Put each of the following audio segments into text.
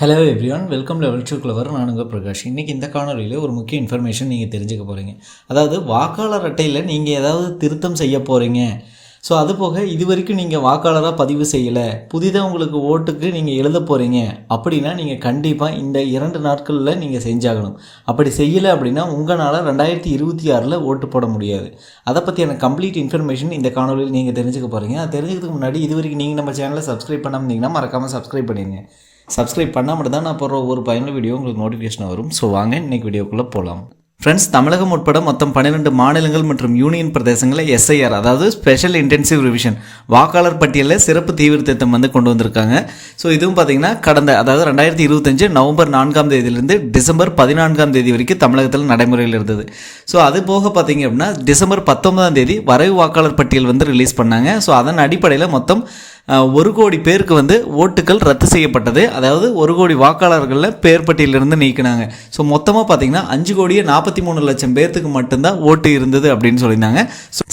Hello everyone welcome level two clever நானுங்க பிரகாஷ். இன்றைக்கி இந்த காணொலியில் ஒரு முக்கிய இன்ஃபர்மேஷன் நீங்கள் தெரிஞ்சுக்க போகிறீங்க அதாவது வாக்காளர் அட்டையில் நீங்கள் ஏதாவது திருத்தம் செய்ய போகிறீங்க ஸோ அது போக இது வரைக்கும் நீங்கள் வாக்காளராக பதிவு செய்யலை. புதிதாக உங்களுக்கு ஓட்டுக்கு நீங்கள் எழுத போகிறீங்க அப்படின்னா நீங்கள் கண்டிப்பாக இந்த இரண்டு நாட்களில் நீங்கள் செஞ்சாகணும். அப்படி செய்யலை அப்படின்னா உங்களால் ரெண்டாயிரத்தி இருபத்தி ஆறில் ஓட்டு போட முடியாது. அதை பற்றியான கம்ப்ளீட் இன்ஃபர்மேஷன் இந்த காணொலியில் நீங்கள் தெரிஞ்சுக்க போகிறீங்க அது தெரிஞ்சுக்கிறதுக்கு முன்னாடி இது வரைக்கும் நீங்கள் நம்ம சேனலை சப்ஸ்கிரைப் பண்ணாமல் இருந்தீங்கன்னா மறக்காமல் சப்ஸ்கிரைப் பண்ணிடுங்க சப்ஸ்கிரைப் பண்ணால் மட்டும் தான் நான் போடுற ஒரு பயனுள்ள வீடியோ உங்களுக்கு நோட்டிஃபிகேஷன் வரும். ஸோ வாங்க இன்றைக்கி வீடியோக்குள்ளே போகலாம் ஃப்ரெண்ட்ஸ் தமிழகம் உட்பட மொத்தம் பன்னிரெண்டு மாநிலங்கள் மற்றும் யூனியன் பிரதேசங்களில் எஸ்ஐஆர் அதாவது ஸ்பெஷல் இன்டென்சிவ் ரிவிஷன் வாக்காளர் பட்டியலில் சிறப்பு தீவிர திட்டம் வந்து கொண்டு வந்திருக்காங்க. ஸோ இதுவும் பார்த்தீங்கன்னா கடந்த அதாவது ரெண்டாயிரத்தி இருபத்தஞ்சு நவம்பர் நான்காம் தேதியிலிருந்து டிசம்பர் பதினான்காம் தேதி வரைக்கும் தமிழகத்தில் நடைமுறையில் இருந்தது. ஸோ அது போக பார்த்தீங்க அப்படின்னா டிசம்பர் பத்தொன்பதாம் தேதி வரைவு வாக்காளர் பட்டியல் வந்து ரிலீஸ் பண்ணாங்க. ஸோ அதன் அடிப்படையில் மொத்தம் ஒரு கோடி பேருக்கு வந்து ஓட்டுகள் ரத்து செய்யப்பட்டது. அதாவது ஒரு கோடி வாக்காளர்களில் பேர் பட்டியலிருந்து நீக்கினாங்க. ஸோ மொத்தமாக பார்த்தீங்கன்னா அஞ்சு கோடியே நாற்பத்தி மூணு லட்சம் பேர்த்துக்கு மட்டும்தான் ஓட்டு இருந்தது அப்படின்னு சொல்லியிருந்தாங்க.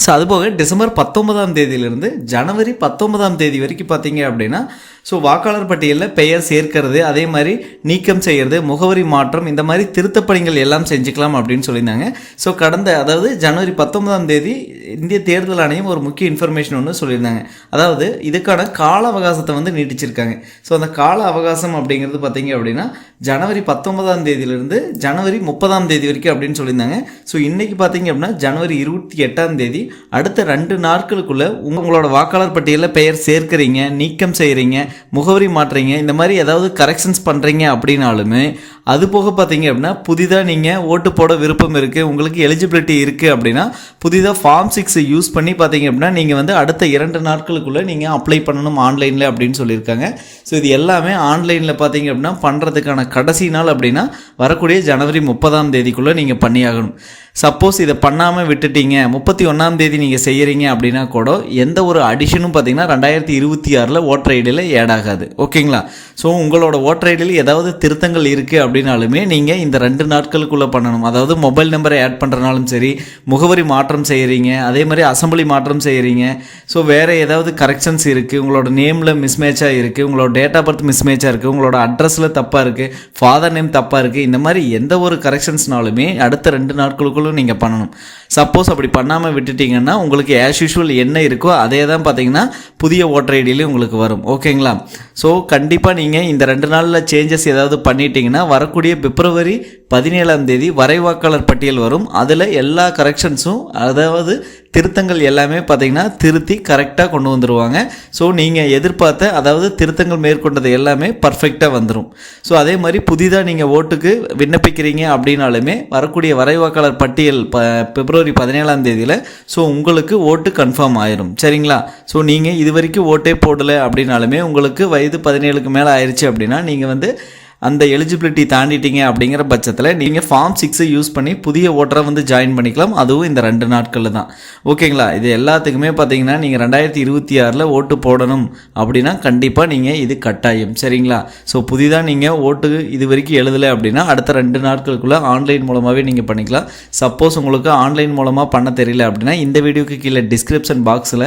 ஸோ அதுபோக டிசம்பர் பத்தொன்பதாம் தேதியிலிருந்து ஜனவரி பத்தொன்பதாம் தேதி வரைக்கும் பார்த்தீங்க அப்படின்னா ஸோ வாக்காளர் பட்டியலில் பெயர் சேர்க்கிறது அதே மாதிரி நீக்கம் செய்கிறது முகவரி மாற்றம் இந்த மாதிரி திருத்தப்பணிகள் எல்லாம் செஞ்சுக்கலாம் அப்படின்னு சொல்லியிருந்தாங்க. ஸோ கடந்த அதாவது ஜனவரி பத்தொன்பதாம் தேதி இந்திய தேர்தல் ஆணையம் ஒரு முக்கிய இன்ஃபர்மேஷன் ஒன்று சொல்லியிருந்தாங்க. அதாவது இதுக்கான கால அவகாசத்தை வந்து நீட்டிச்சிருக்காங்க. ஸோ அந்த கால அவகாசம் அப்படிங்கிறது பார்த்தீங்க அப்படின்னா ஜனவரி பத்தொன்பதாம் தேதியிலிருந்து ஜனவரி முப்பதாம் தேதி வரைக்கும் அப்படின்னு சொல்லியிருந்தாங்க. ஸோ இன்றைக்கி பார்த்தீங்க அப்படின்னா ஜனவரி இருபத்தி எட்டாம் தேதி அடுத்த ரெண்டு நாட்களுக்குள்ளே உங்களோட வாக்காளர் பட்டியலில் பெயர் சேர்க்கிறீங்க நீக்கம் செய்கிறீங்க முகவரி மாற்றுறீங்க இந்த மாதிரி ஏதாவது கரெக்ஷன்ஸ் பண்ணுறீங்க அப்படின்னாலுமே அது போக பார்த்தீங்க அப்படின்னா புதிதாக நீங்கள் ஓட்டு போட விருப்பம் இருக்குது உங்களுக்கு எலிஜிபிலிட்டி இருக்குது அப்படின்னா புதிதாக ஃபார்ம் சிக்ஸ் யூஸ் பண்ணி பார்த்தீங்க அப்படின்னா நீங்கள் வந்து அடுத்த இரண்டு நாட்களுக்குள்ளே நீங்கள் அப்ளை பண்ணணும் ஆன்லைனில் அப்படின்னு சொல்லியிருக்காங்க. ஸோ இது எல்லாமே ஆன்லைனில் பார்த்தீங்க அப்படின்னா பண்ணுறதுக்கான கடைசி நாள் அப்படின்னா வரக்கூடிய ஜனவரி முப்பதாம் தேதிக்குள்ளே நீங்கள் பண்ணியாகணும். சப்போஸ் இதை பண்ணாமல் விட்டுட்டீங்க. முப்பத்தி ஒன்றாம் தேதி நீங்கள் செய்கிறீங்க அப்படின்னா கூட எந்த ஒரு அடிஷனும் பார்த்தீங்கன்னா ரெண்டாயிரத்தி இருபத்தி ஆறில் ஓட்டர் ஐடியில் ஏட் ஆகாது. ஓகேங்களா ஸோ உங்களோட ஓட்டர் ஐடியில் ஏதாவது திருத்தங்கள் இருக்குது அப்படின்னாலுமே நீங்கள் இந்த ரெண்டு நாட்களுக்குள்ளே பண்ணணும். அதாவது மொபைல் நம்பரை ஆட் பண்ணுறனாலும் சரி முகவரி மாற்றம் செய்கிறீங்க அதே மாதிரி அசம்பிளி மாற்றம் செய்கிறீங்க ஸோ வேறு ஏதாவது கரெக்ஷன்ஸ் இருக்குது உங்களோட நேமில் மிஸ்மேட்சாக இருக்குது உங்களோட டேட் ஆஃப் பர்த் மிஸ்மேட்சாக இருக்குது உங்களோட அட்ரஸில் தப்பாக இருக்குது ஃபாதர் நேம் தப்பாக இருக்குது இந்த மாதிரி எந்த ஒரு கரெக்ஷன்ஸ்னாலுமே அடுத்த ரெண்டு நாட்களுக்குள்ள நீங்கள் பண்ணணும். சப்போஸ் அப்படி பண்ணாமல் விட்டுட்டீங்கன்னா உங்களுக்கு ஆஸ் யூஷுவல் என்ன இருக்கோ அதே தான் பார்த்தீங்கன்னா புதிய ஓட்டர் ஐடியிலையும் உங்களுக்கு வரும். ஓகேங்களா ஸோ கண்டிப்பாக நீங்கள் இந்த ரெண்டு நாளில் சேஞ்சஸ் ஏதாவது பண்ணிட்டீங்கன்னா வரக்கூடிய பிப்ரவரி பதினேழாம் தேதி வரைவாக்காளர் பட்டியல் வரும். அதில் எல்லா கரெக்ஷன்ஸும் அதாவது திருத்தங்கள் எல்லாமே பார்த்தீங்கன்னா திருத்தி கரெக்டாக கொண்டு வந்துடுவாங்க ஸோ நீங்கள் எதிர்பார்த்த அதாவது திருத்தங்கள் மேற்கொண்டது எல்லாமே பர்ஃபெக்டாக வந்துடும் ஸோ அதே மாதிரி புதிதாக நீங்கள் ஓட்டுக்கு விண்ணப்பிக்கிறீங்க அப்படின்னாலுமே வரக்கூடிய வரைவாக்காளர் பட்டியல் ப பிப்ரவரி பதினேழாம் தேதியில் ஸோ உங்களுக்கு ஓட்டு கன்ஃபார்ம் ஆயிரும். சரிங்களா? ஸோ நீங்கள் இது வரைக்கும் ஓட்டே போடலை அப்படின்னாலுமே உங்களுக்கு வயது பதினேழுக்கு மேலே ஆயிடுச்சு அப்படின்னா நீங்கள் வந்து அந்த எலிஜிபிலிட்டி தாண்டிட்டீங்க அப்படிங்கிற பட்சத்தில் நீங்கள் ஃபார்ம் சிக்ஸை யூஸ் பண்ணி புதிய ஓட்டரை வந்து ஜாயின் பண்ணிக்கலாம். அதுவும் இந்த ரெண்டு நாட்களில் தான். ஓகேங்களா? இது எல்லாத்துக்குமே பார்த்தீங்கன்னா நீங்கள் ரெண்டாயிரத்தி இருபத்தி ஆறில் ஓட்டு போடணும் அப்படின்னா கண்டிப்பாக நீங்கள் இது கட்டாயம். சரிங்களா? ஸோ புதிதாக நீங்கள் ஓட்டு இது வரைக்கும் எழுதலை அப்படின்னா அடுத்த ரெண்டு நாட்களுக்குள்ளே ஆன்லைன் மூலமாகவே நீங்கள் பண்ணிக்கலாம். சப்போஸ் உங்களுக்கு ஆன்லைன் மூலமாக பண்ண தெரியல அப்படின்னா இந்த வீடியோக்கு கீழே டிஸ்கிரிப்ஷன் பாக்ஸில்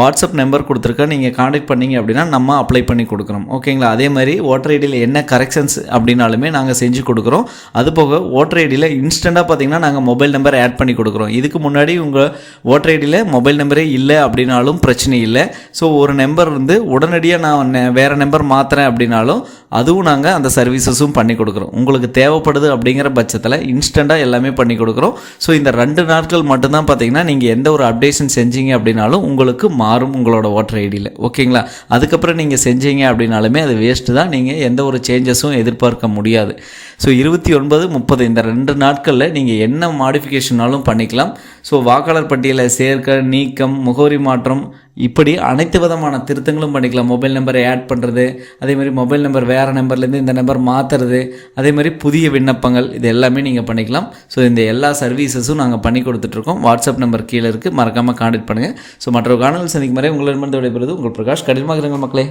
வாட்ஸ்அப் நம்பர் கொடுத்துருக்கேன் நீங்கள் காண்டாக்ட் பண்ணீங்க அப்படின்னா நம்ம அப்ளை பண்ணி கொடுக்குறோம் ஓகேங்களா? அதே மாதிரி ஓட்டர் ஐடியில் என்ன கரெக்ஷன் லைசன்ஸ் அப்படின்னாலுமே நாங்கள் செஞ்சு கொடுக்குறோம். அது போக ஓட்டர் ஐடியில் இன்ஸ்டண்ட்டாக பார்த்தீங்கன்னா நாங்கள் மொபைல் நம்பர் ஆட் பண்ணி கொடுக்குறோம். இதுக்கு முன்னாடி உங்கள் ஓட்டர் ஐடியில் மொபைல் நம்பரே இல்லை அப்படின்னாலும் பிரச்சனை இல்லை. ஸோ ஒரு நம்பர் வந்து உடனடியாக நான் நெ- நம்பர் மாற்றுறேன் அப்படின்னாலும் அதுவும் நாங்கள் அந்த சர்வீசஸும் பண்ணி கொடுக்குறோம். உங்களுக்கு தேவைப்படுது அப்படிங்கிற பட்சத்தில் இன்ஸ்டண்ட்டாக எல்லாமே பண்ணி கொடுக்குறோம். ஸோ இந்த ரெண்டு நாட்கள் மட்டும்தான் பார்த்தீங்கன்னா நீங்கள் எந்த ஒரு அப்டேஷன் செஞ்சீங்க அப்படின்னாலும் உங்களுக்கு மாறும் உங்களோட ஓட்டர் ஐடியில் ஓகேங்களா அதுக்கப்புறம் நீங்கள் செஞ்சீங்க அப்படின்னாலுமே அது வேஸ்ட்டு தான். நீங்கள் எந்த ஒரு சேஞ்சஸும் எதிர்பார்க்க முடியாது. ஸோ இருபத்தி ஒன்பது முப்பது இந்த ரெண்டு நாட்களில் நீங்கள் என்ன மாடிஃபிகேஷனாலும் பண்ணிக்கலாம். ஸோ வாக்காளர் பட்டியலை சேர்க்க நீக்கம் முகவரி மாற்றம் இப்படி அனைத்து விதமான திருத்தங்களும் பண்ணிக்கலாம். மொபைல் நம்பரை ஆட் பண்ணுறது அதே மாதிரி மொபைல் நம்பர் வேறு நம்பர்லேருந்து இந்த நம்பர் மாற்றுறது அதே மாதிரி புதிய விண்ணப்பங்கள் இது எல்லாமே நீங்கள் பண்ணிக்கலாம். ஸோ இந்த எல்லா சர்வீசஸும் நாங்கள் பண்ணி கொடுத்துட்ருக்கோம். வாட்ஸ்அப் நம்பர் கீழே இருக்குது மறக்காமல் கான்டாக்ட் பண்ணுங்கள் ஸோ மற்ற காணொலி சந்திக்கும் வரை உங்களிடமிருந்து விடைபெறுவது உங்கள் பிரகாஷ். கடினமாக இருங்க மக்களே.